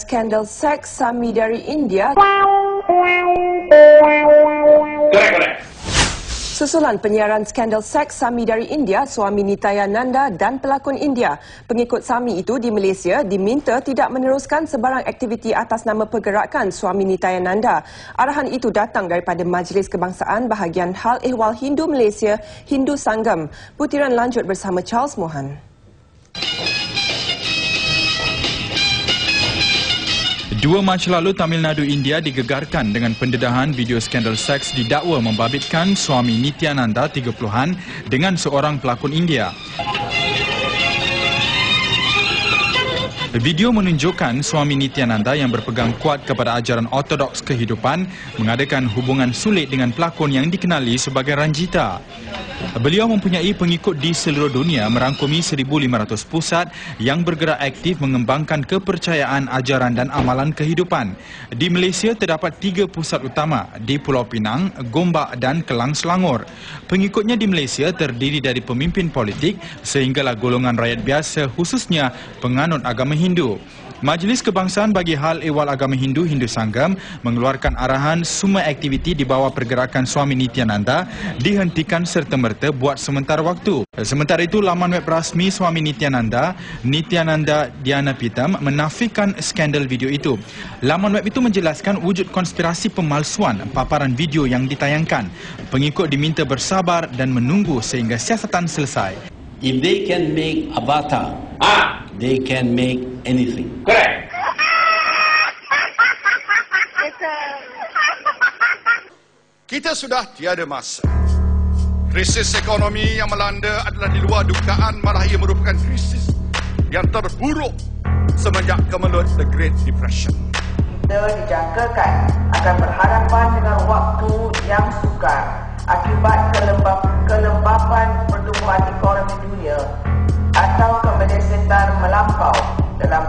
Skandal seks Sami dari India. Correct, correct. Susulan penyiaran skandal seks Sami dari India, suami Nitaya Nanda dan pelakon India. Pengikut Sami itu di Malaysia diminta tidak meneruskan sebarang aktiviti atas nama pergerakan suami Nitaya Nanda. Arahan itu datang daripada Majlis Kebangsaan Bahagian Hal Ehwal Hindu Malaysia, Hindu Sangam. Butiran lanjut bersama Charles Mohan. Dua Mac lalu Tamil Nadu India digegarkan dengan pendedahan video skandal seks didakwa membabitkan suami Nityananda 30-an dengan seorang pelakon India. Video menunjukkan suami Nityananda yang berpegang kuat kepada ajaran ortodoks kehidupan mengadakan hubungan sulit dengan pelakon yang dikenali sebagai Ranjita. Beliau mempunyai pengikut di seluruh dunia merangkumi 1,500 pusat yang bergerak aktif mengembangkan kepercayaan, ajaran dan amalan kehidupan. Di Malaysia terdapat tiga pusat utama di Pulau Pinang, Gombak dan Kelang Selangor. Pengikutnya di Malaysia terdiri dari pemimpin politik sehinggalah golongan rakyat biasa khususnya penganut agama Hindu. Majlis Kebangsaan bagi Hal Ehwal Agama Hindu Hindu Sanggam mengeluarkan arahan semua aktiviti di bawah pergerakan suami Nityananda dihentikan serta-merta buat sementara waktu. Sementara itu, laman web rasmi suami Nityananda, Nityananda Diana Pitam, menafikan skandal video itu. Laman web itu menjelaskan wujud konspirasi pemalsuan paparan video yang ditayangkan. Pengikut diminta bersabar dan menunggu sehingga siasatan selesai. If they can make avatar, Ah, they can make anything. correct. Kita sudah tiada masa. Krisis ekonomi yang melanda adalah di luar dugaan malah ia merupakan krisis yang terburuk semenjak kemelut The Great Depression. dijangkakan akan berhadapan dengan waktu yang sukar akibat kelembap, kelembapan pertumbuhan ekonomi dunia atau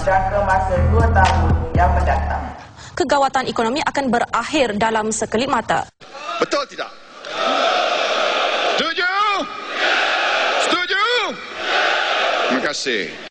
jangka masa dua tahun yang mendatang. kegawatan ekonomi akan berakhir dalam sekelip mata. Betul tidak? Setuju? Setuju? Terima kasih.